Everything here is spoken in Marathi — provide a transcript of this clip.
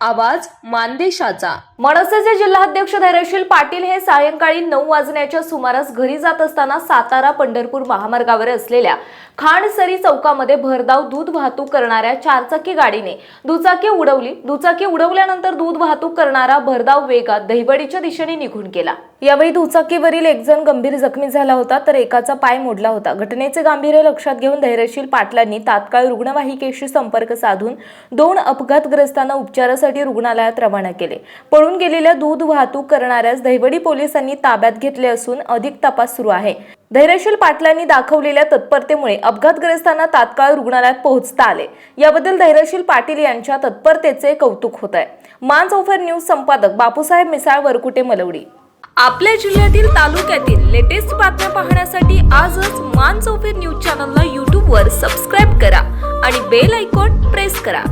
आवाज मानदेशाचा. मनसेचे जिल्हाध्यक्ष धैर्यशील पाटील हे सायंकाळी नऊ वाजण्याच्या सुमारास घरी जात असताना सातारा पंढरपूर महामार्गावर असलेल्या खाणसरी चौकामध्ये भरधाव दूध वाहतूक करणाऱ्या चारचाकी गाडीने दुचाकी उडवली. दुचाकी उडवल्यानंतर दूध वाहतूक करणारा भरधाव वेगात दहिवडीच्या दिशेने निघून गेला. यावेळी दुचाकीवरील एक जण गंभीर जखमी झाला होता तर एकाचा पाय मोडला होता. घटनेचे गांभीर्य लक्षात घेऊन धैर्यशील पाटलांनी तात्काळ रुग्णवाहिकेशी संपर्क साधून दोन अपघातग्रस्तांना उपचारासाठी रुग्णालयात रवाना केले. पळून गेलेल्या दूध वाहतूक करणाऱ्यास दहिवडी पोलिसांनी ताब्यात घेतले असून अधिक तपास सुरू आहे. धैर्यशील पाटलांनी दाखवलेल्या तत्परतेमुळे अपघातग्रस्तांना तात्काळ रुग्णालयात पोहोचता आले. याबद्दल धैर्यशील पाटील यांच्या तत्परतेचे कौतुक होत आहे. मांस चौफर न्यूज संपादक बापूसाहेब मिसाळ वरकुटे मलवडी. आपल्या जिल्ह्यातील तालुक्यातील लेटेस्ट बातम्या पाहण्यासाठी आजच मान चौफेर न्यूज चॅनलला यूट्यूबवर सबस्क्राईब करा आणि बेल आयकॉन प्रेस करा.